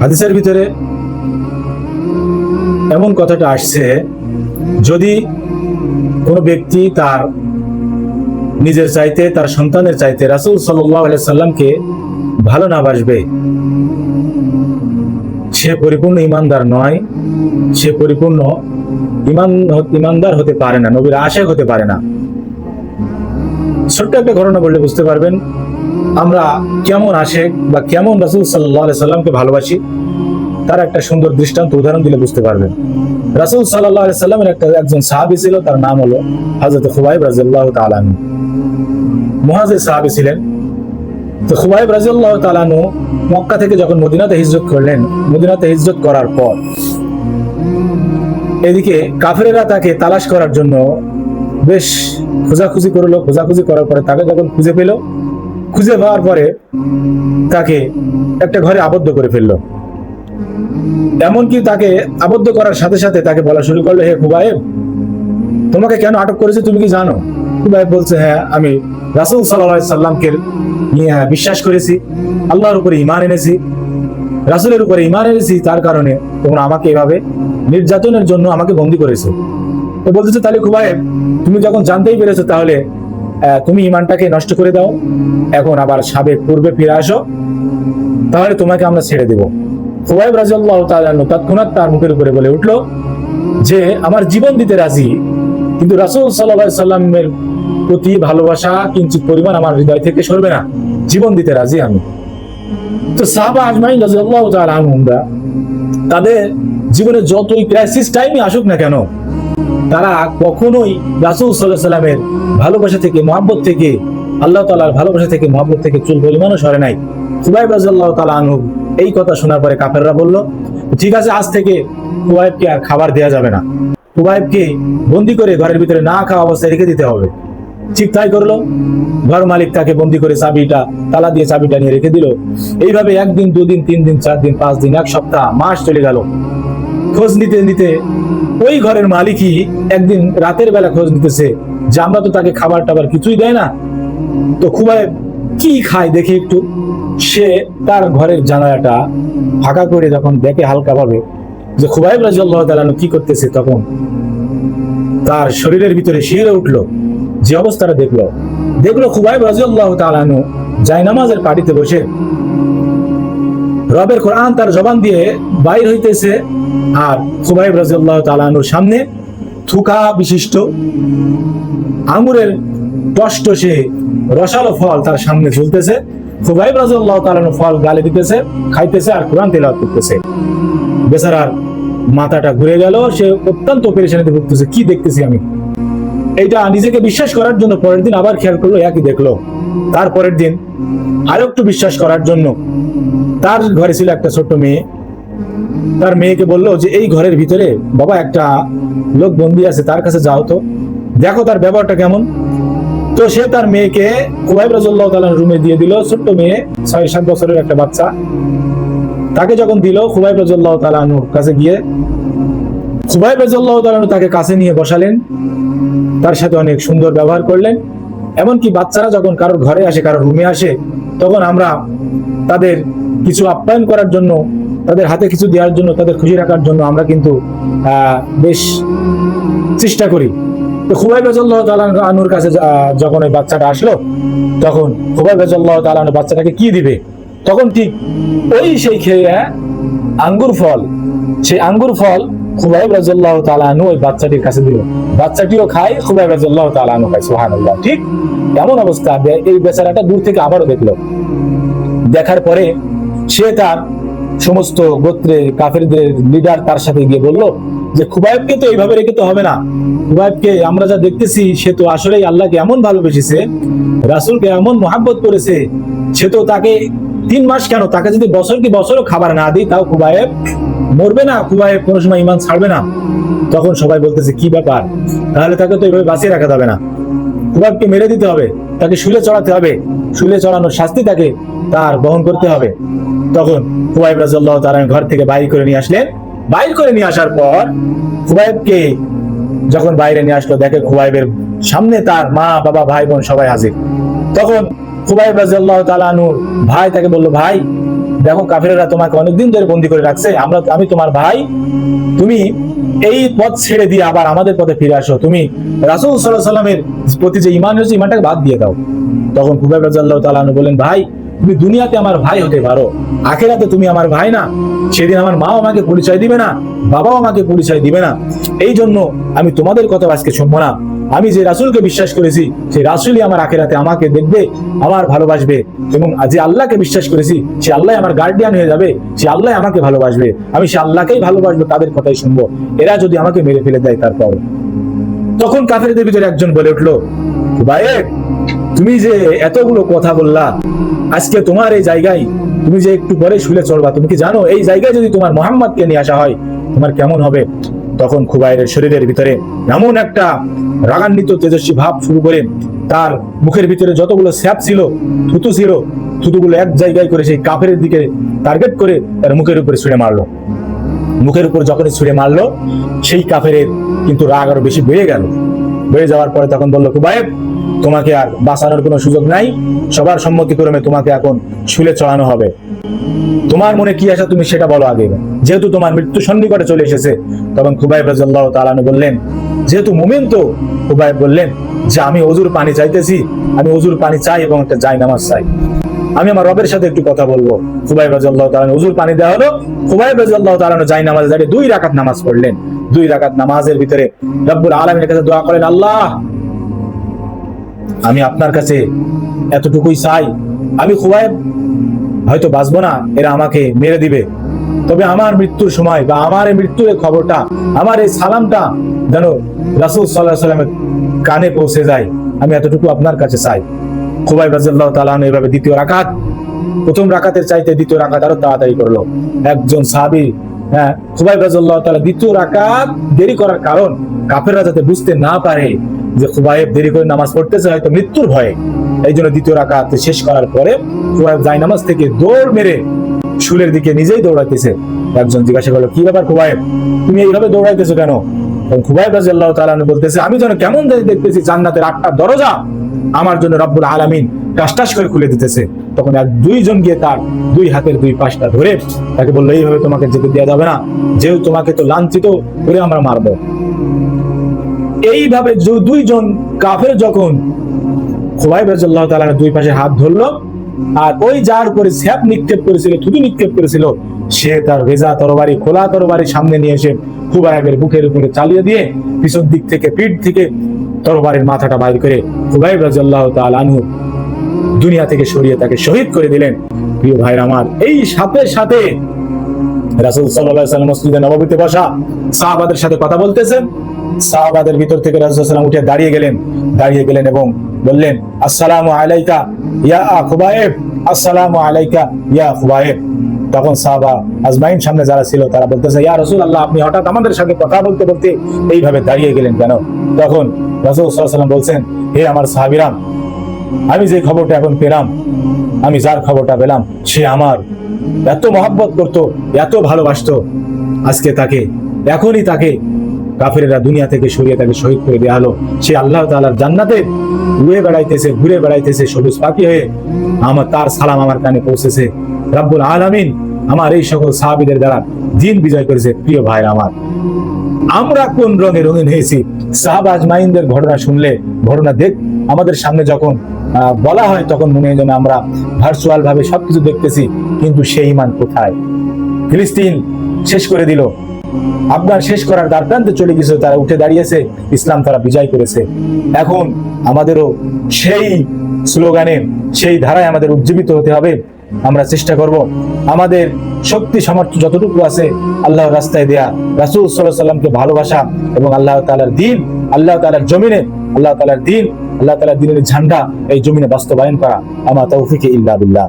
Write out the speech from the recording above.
হাদিসের ভিতরে এমন কথাটা আসছে, যদি কোনো ব্যক্তি তার নিজের চাইতে, তার সন্তানের চাইতে রাসূল সাল্লামকে ভালো না বাসবে, সে পরিপূর্ণ ইমানদার নয়, সে পরিপূর্ণ ইমান ইমানদার হতে পারে না, নবীর আশেক হতে পারে না। ছোট্ট একটা ঘটনা বললে বুঝতে পারবেন, আমরা কেমন আশেক বা কেমন রাসূল সাল্লাল্লাহু সাল্লামকে ভালোবাসি, তার একটা সুন্দর দৃষ্টান্ত, উদাহরণ দিলে বুঝতে পারবেন। রাসূল সাল্লামের একটা একজন সাহাবী ছিল, তার নাম হলো হযরত খুবাইব তাআলা আনহু। মুহাজির সাহাবী ছিলেন। তো খুবাইব রাদিয়াল্লাহু তালানু মক্কা থেকে যখন মদিনাতে হিজরত করলেন, মদিনাতে হিজরত করার পর এদিকে কাফেরেরা তাকে তালাশ করার জন্য বেশ খোঁজাখুঁজি করল। খোঁজাখুঁজি করার পরে তাকে যখন খুঁজে পেল, খুঁজে পাওয়ার পরে তাকে একটা ঘরে আবদ্ধ করে ফেলল। এমনকি তাকে আবদ্ধ করার সাথে সাথে তাকে বলা শুরু করল, হে খুবাইব তোমাকে কেন আটক করেছে তুমি কি জানো? খুবাইব বলছে হ্যাঁ আমি রাসূল আলাইহি সাল্লামকে নিয়ে বিশ্বাস করেছি, আল্লাহর উপরে ইমান এনেছি রাসূলের উপরে ঈমান এনেছি, তার কারণে তোমরা আমাকে এভাবে নির্যাতনের জন্য আমাকে বন্দী করেছে। তো বলতেছে, তাহলে খুবাইব তুমি যখন জানতেই পেরেছ, তাহলে তুমি ঈমানটাকে নষ্ট করে দাও। এখন আবার সাবেক পূর্বে ফিরে আসো। তাহলে তোমাকে আমরা ছেড়ে দেব। খুবাইব রাজিয়াল্লাহু তাআলা আনহু তৎক্ষণাৎ তার মুখের উপরে বলে উঠল যে, আমার জীবন দিতে রাজি, কিন্তু রাসূল আলাইহি সাল্লামের প্রতি ভালোবাসা, কিঞ্চিত পরিমাণ আমার হৃদয় থেকে সরবে না। জীবন দিতে রাজি আমি। তো সাহাবা আজমাইন রাদিয়াল্লাহু তাআলা আনহুমরা, তাদের জীবনে যতই ক্রাইসিস টাইমই আসুক না কেন, তারা কখনোই রাসূল সাল্লাল্লাহু আলাইহি সাল্লামের ভালোবাসা থেকে, মহব্বত থেকে, আল্লাহ তাআলার ভালোবাসা থেকে, মহব্বত থেকে চুল পরিমাণও সরে নাই। এই কথা শোনার পরে বলল, ঠিক আছে, আজ থেকে খুবাইবকে আর খাবার দেওয়া যাবে না। খুবাইবকে বন্দি করে ঘরের ভিতরে না খাওয়া অবস্থায় রেখে দিতে হবে। ঠিক তাই করল। ঘর মালিক তাকে বন্দি করে চাবিটা, তালা দিয়ে চাবিটা নিয়ে রেখে দিল। এইভাবে একদিন, দুদিন তিন দিন চার দিন পাঁচ দিন এক সপ্তাহ, মাস চলে গেল। খোঁজ নিতে নিতে ওই ঘরের মালিকই একদিন রাতের বেলা খোঁজ নিতেছে যে আমরা তো তাকে খাবার টাবার কিছুই দেয় না। তো খুবই কি খায় দেখে একটু। সে তার ঘরের জানালাটা ফাঁকা করে যখন দেখে হালকা ভাবে যে খুবাইব রাজিয়াল্লাহু তাআলা কি করতেছে তখন তার শরীরের ভিতরে শিহরে উঠল। যে অবস্থাটা দেখল দেখল খুবাইব রাজিয়াল্লাহু তাআলা জায়নামাজের পাটিতে বসে। রবের কোরআন তার জবান দিয়ে বাইর হইতেছে আর খুবাইব রাজিয়াল্লাহু তাআলা আনহুর সামনে থুকা বিশিষ্ট আঙুরের আঙ্গুরের সে রসালো ফল তার সামনে ঝুলতেছে। খুবাইব রাজিয়াল্লাহু তাআলা আনহু ফল গালে দিতেছে, খাইতেছে আর কোরআন তেলাওয়াত করতেছে। বেচারার মাথাটা ঘুরে গেল, সে অত্যন্ত পেরেশানিতে ভুগতেছে, কি দেখতেছি আমি? এইটা নিজেকে বিশ্বাস করার জন্য পরের দিন আবার খেয়াল করল, একই দেখল। তারপরের দিন আরও একটু বিশ্বাস করার জন্য তার ঘরে ছিল একটা ছোট্ট মেয়ে। তার মেয়েকে বলল যে, এই ঘরের ভিতরে বাবা একটা লোক বন্দি আছে, তার কাছে যাও তো। দেখো তার ব্যবহারটা কেমন। তো সে তার মেয়েকে কুয়াইব রাজুল্লাহ তালার রুমে দিয়ে দিল। ছোট্ট মেয়ে, ছয়, সাত বছরের একটা বাচ্চা। তাকে যখন দিল খুবাইব রাজুল্লাহ তালানুর কাছে গিয়ে খুবাইব রাজুল্লাহ তালানু তাকে কাছে নিয়ে বসালেন। তার সাথে অনেক সুন্দর ব্যবহার করলেন। এমনকি বাচ্চারা যখন কারোর ঘরে আসে, কারোর রুমে আসে, তখন আমরা তাদের কিছু আপ্যায়ন করার জন্য, তাদের হাতে কিছু দেওয়ার জন্য, তাদের খুশি রাখার জন্য আমরা কিন্তু বেশ চেষ্টা করি। তো খুবাই বেজল্লাহ আনুর কাছে যখন ওই বাচ্চাটা আসলো, তখন খুবাই বেজল্লাহ তালানু বাচ্চাটাকে কি দিবে? তখন ঠিক ওই সেই খেয়ে আঙ্গুর ফল, সেই আঙ্গুর ফল খুবাইব রাজল্লাহ তালানু ওই বাচ্চাটির কাছে দিল। বাচ্চাটিও খায়, খুবাইব রাজল্লাহ তালানু খায় সুহানুল্লাহ ঠিক এমন অবস্থা এই বেচারাটা দূর থেকে আবারও দেখল। দেখার পরে সে তার সমস্ত গোত্রের কাফেরদের লিডার তার সাথে গিয়ে বলল যে, খুবাইবকে তো এইভাবে রেখে তো হবে না। খুবাইবকে আমরা যা দেখতেছি, সে তো আসলেই আল্লাহকে এমন ভালোবেসেছে, রাসূলকে এমন মহাব্বত করেছে, সে তো তাকে তিন মাস কেন, তাকে যদি বছর কি বছরও খাবার না দিই, তাও খুবাইব মরবে না খুবাইব কোনো সময় ইমান ছাড়বে না। তখন সবাই বলতেছে, কি ব্যাপার? তাহলে তাকে তো এইভাবে বাঁচিয়ে রাখা যাবে না। খুবাবকে মেরে দিতে হবে, তাকে শুলে চড়াতে হবে। শুলে চড়ানোর শাস্তি তাকে তার বহন করতে হবে। তখন খুবাইব রাজল্লাহ তারা ঘর থেকে বাইর করে নিয়ে আসলেন। বাইর করে নিয়ে আসার পর খুবাইবকে যখন বাইরে নিয়ে আসলো, দেখে খুবাইবের সামনে তার মা, বাবা, ভাই বোন সবাই হাজির। তখন খুবাইব রাজিয়াল্লাহ তালানুর ভাই তাকে বলল, ভাই দেখো কাফেরেরা তোমাকে অনেকদিন ধরে বন্দি করে রাখছে। আমরা, আমি তোমার ভাই, তুমি এই পথ ছেড়ে দিয়ে আবার আমাদের পথে ফিরে আসো। তুমি রাসুল সাল্লাহ সাল্লামের প্রতি যে ইমান রয়েছে ইমানটাকে বাদ দিয়ে দাও। তখন খুবাইব রাজিয়াল্লাহ তালানু বলেন ভাই তুমি দুনিয়াতে আমার ভাই হতে পারো, আখেরাতে তুমি আমার ভাই না। সেদিন আমার মাও আমাকে পরিচয় দিবে না, বাবাও আমাকে পরিচয় দিবে না। এই জন্য আমি তোমাদের কথা আজকে শুনব না। আমি যে রাসুলকে বিশ্বাস করেছি, সেই রাসুলই আমার আখেরাতে আমাকে দেখবে, আমার ভালোবাসবে এবং যে আল্লাহকে বিশ্বাস করেছি, সে আল্লাহ আমার গার্ডিয়ান হয়ে যাবে, সে আল্লাহ আমাকে ভালোবাসবে। আমি সে আল্লাহকেই ভালোবাসবো, তাদের কথাই শুনব। এরা যদি আমাকে মেরে ফেলে দেয় তারপর। তখন কাফেরদের ভিতরে একজন বলে উঠল ভাইয়ের তুমি যে এতগুলো কথা বললা, আজকে তোমার এই জায়গায় তুমি যে একটু পরে শুলে চলবা তুমি কি জানো? এই জায়গায় যদি তোমার মোহাম্মদকে নিয়ে আসা হয়, তোমার কেমন হবে? তখন খুবাইরের শরীরের ভিতরে এমন একটা রাগান্বিত, তেজস্বী ভাব শুরু করে তার মুখের ভিতরে যতগুলো স্যাপ ছিল, থুতু ছিল, থুতুগুলো এক জায়গায় করে সেই কাফের দিকে টার্গেট করে তার মুখের উপরে ছুঁড়ে মারলো। মুখের উপর যখনই ছুঁড়ে মারলো, সেই কাফের কিন্তু রাগ আরও বেশি বেড়ে গেল। বেড়ে যাওয়ার পরে তখন বলল কুবায়েব তোমাকে আর বাঁচানোর কোনো সুযোগ নাই। সবার সম্মতিক্রমে তোমাকে এখন শুলে চড়ানো হবে। তোমার মনে কি আসা তুমি সেটা বলো আগে। যেহেতু তোমার মৃত্যু সন্নিকটে চলে এসেছে, তখন খুবাইব রাজাল্লাহ তালানু বললেন, যেহেতু মুমিন তো, খুবাইব বললেন, যে আমি অজুর পানি চাইতেছি, আমি অজুর পানি চাই এবং একটা জাই নামাজ চাই। আমি আমার রবের সাথে একটু কথা বলব। খুবাইব রাজাল্লাহ তালানু অজুর পানি দেওয়া হলো। খুবাইব রাজাল্লাহ তালানু জাই নামাজ দাঁড়িয়ে দুই রাকাত নামাজ পড়লেন। দুই রাকাত নামাজের ভিতরে রব্বুল আলমীর কাছে দোয়া করেন, আল্লাহ আমি আপনার কাছে এতটুকুই চাই। আমি খুবাইব, হয়তো বাঁচবো না, এরা আমাকে মেরে দিবে। তবে আমার মৃত্যুর সময় বা আমার এই মৃত্যুর খবরটা, আমার এই সালামটা যেন রাসুল সাল্লাহ সাল্লামের কানে পৌঁছে যায়, আমি এতটুকু আপনার কাছে চাই। খুবাই রাজিয়াল্লাহ তালান এভাবে দ্বিতীয় রাকাত, প্রথম রাকাতের চাইতে দ্বিতীয় রাকাত আরও তাড়াতাড়ি করল। একজন সাহাবি হ্যাঁ খুবাই রাজিয়াল্লাহ তালা দ্বিতীয় রাকাত দেরি করার কারণ বুঝতে না পারে যে খুবাইব দেরি করে নামাজ পড়তেছে, হয়তো মৃত্যুর ভয়ে। এই জন্য দ্বিতীয় রাকাত শেষ করার পরে খুবাইব নামাজ থেকে দৌড় মেরে শুলের দিকে নিজেই দৌড়াইতেছে। একজন জিজ্ঞাসা করল, কি ব্যাপার খুবাইব? তুমি এইভাবে দৌড়াইতেছো কেন? খুবাইব রাজিয়াল্লাহ তাআলা বলতেছে, আমি যেন কেমন দেখতেছি জান্নাতের আটটা দরজা আমার জন্য রব্বুল আলামিন টাস করে খুলে দিতেছে। তখন এক দুইজন গিয়ে তার দুই হাতের দুই পাশটা ধরে তাকে বলল, এইভাবে তোমাকে যেতে দেওয়া যাবে না। যেহেতু তোমাকে তো লাঞ্ছিত করে আমরা মারবো। এইভাবে দুইজন কাফের যখন খোবাইব রাজিয়াল্লাহ তাআলা দুই পাশে হাত ধরলো, আর ওই যার উপরে স্যাপ নিক্ষেপ করেছিল, থুতু নিক্ষেপ করেছিল, সে তার ভেজা তরবারি, খোলা তরবারি সামনে নিয়ে এসে খুবাইবের বুকের উপরে চালিয়ে দিয়ে পিছন দিক থেকে, পিঠ থেকে তরবারির মাথাটা বাইর করে খুবাইব রাজিয়াল্লাহ তাআলা আনহু দুনিয়া থেকে সরিয়ে তাকে শহীদ করে দিলেন। প্রিয় ভাইরা আমার, এই সাথে সাথে রাসূল সাল্লাল্লাহু আলাইহি ওয়াসাল্লাম মসজিদে নববীতে বসা সাহাবাদের সাথে কথা বলতেছেন। সাহাবাদের ভিতর থেকে রাসূল সাল্লাল্লাহু আলাইহি উঠে দাঁড়িয়ে গেলেন। দাঁড়িয়ে গেলেন এবং বললেন, আসসালামু আলাইকা ইয়া খুবাইব আসসালামু আলাইকা ইয়া খুবাইব তখন সাহাবা আজমাইন সামনে যারা ছিল, তারা বলতেছে, ইয়া রাসূল আল্লাহ আপনি হঠাৎ আমাদের সাথে কথা বলতে বলতে এইভাবে দাঁড়িয়ে গেলেন কেন? তখন রাসূল ওয়াসাল্লাম বলছেন, হে আমার সাহাবীরা আমি যে খবরটা এখন পেলাম, আমি যার খবরটা পেলাম, সে আমার। এত মহাব্বত করতো, এত ভালোবাসতো। আজকে তাকে, এখনই তাকে কাফেরেরা দুনিয়া থেকে সরিয়ে তাকে শহীদ করে দেওয়া হলো। সে আল্লাহ তাআলার জান্নাতে উড়ে বেড়াইতেছে, ঘুরে বেড়াইতেছে, সবুজ পাখি হয়ে আমার তার সালাম আমার কানে পৌঁছেছে। রাব্বুল আলামিন আমার এই সকল সাহাবীদের দ্বারা দিন বিজয় করেছে, প্রিয় ভাই আমার। আমরা কোন রঙে রঙিন হয়েছি সাহাবা আজমাইনদের ঘটনা শুনলে, ঘটনা দেখ, আমাদের সামনে যখন বলা হয়, তখন মনে হয় যেন আমরা ভার্চুয়াল ভাবে সবকিছু দেখতেছি, কিন্তু সেই ইমান কোথায়? ফিলিস্তিন শেষ করে দিল। আফগান শেষ করার দ্বারপ্রান্তে চলে গেছে, তারা উঠে দাঁড়িয়েছে, ইসলাম তারা বিজয় করেছে। এখন আমাদেরও সেই স্লোগানে, সেই ধারায় আমাদের উজ্জীবিত হতে হবে। আমরা চেষ্টা করব আমাদের শক্তি সামর্থ্য যতটুকু আছে আল্লাহর রাস্তায় দেয়া। রাসুল সাল্লাহ সাল্লামকে ভালোবাসা এবং আল্লাহ তালার দিন, আল্লাহ তালার জমিনে, আল্লাহ তালার দিন, আল্লাহ তালার দিনের ঝান্ডা এই জমিনে বাস্তবায়ন করা। আমার তৌফিকে ইল্লা বিল্লাহ।